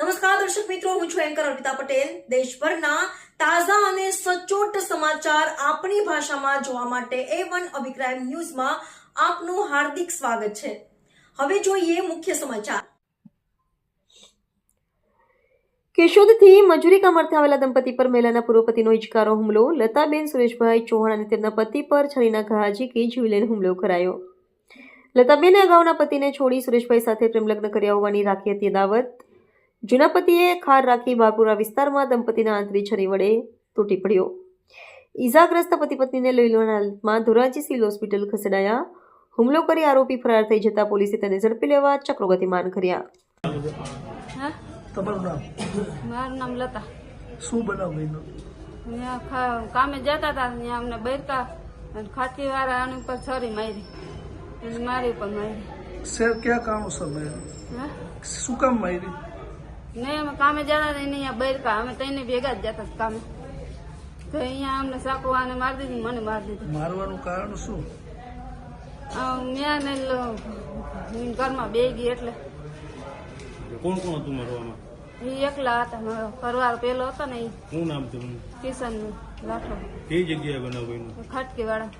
નમસ્કાર, દર્શક મિત્રો, હું છું એન્કર અર્પિતા પટેલ. દેશભરના તાજા અને સચોટ સમાચાર આપણી ભાષામાં જોવા માટે એ વન અભિપ્રાય ન્યૂઝમાં આપનું હાર્દિક સ્વાગત છે. હવે જોઈએ મુખ્ય સમાચાર. કેશોદથી મજૂરી કામ અર્થે આવેલા દંપતી પર મહિલાના પૂર્વ પતિનો ઇજકારો હુમલો. લતાબેન સુરેશભાઈ ચૌહાણ અને તેમના પતિ પર છરીના ઘા ઝીકી જીવલેણ હુમલો કરાયો. લતાબેને અગાઉના પતિને છોડી સુરેશભાઈ સાથે પ્રેમલગ્ન કર્યા હોવાની રાખી હતી દાવત જૂના પતિએ ખાર રાખી બાપુરા વિસ્તારમાં દંપતીના આંતરી છરી વડે તૂટી પડ્યો. ઈજાગ્રસ્ત પતિ પત્નીને લોહીલોના હાલતમાં ધોરાજી સિવિલ હોસ્પિટલ ખસેડાયા. હુમલો કરી આરોપી ફરાર થઈ જતા પોલીસે તેને ઝડપી લેવા ચક્રો ગતિમાન કર્યા. હા? મારું નામ લતા. શું બનાવ કામે જતા હતા ત્યાં અમને બેરતા અને ખાતી વાળા આની ઉપર છરી મારી. અને મારી ઉપર મારી. ક્યાં કામ સર મારી શું કામ મારી નહીં અમે કામે જતા નહીં અહીંયા બૈરકા. અમે તઈને ભેગા જ જતા કામે. તો અહીંયા અમને સાકુ આને મારી દીધી મને મારી દીધી. મારવાનું કારણ શું? મેં ને ઘરમાં બે ગઈ એટલે. કોણ કોણ હતું મારવામાં? એ એકલા હતા મારો પરિવાર પેલો હતો ને એ શું નામ કિશન લાઠો કઈ જગ્યાએ બનાવ્યું ખટકી વાળા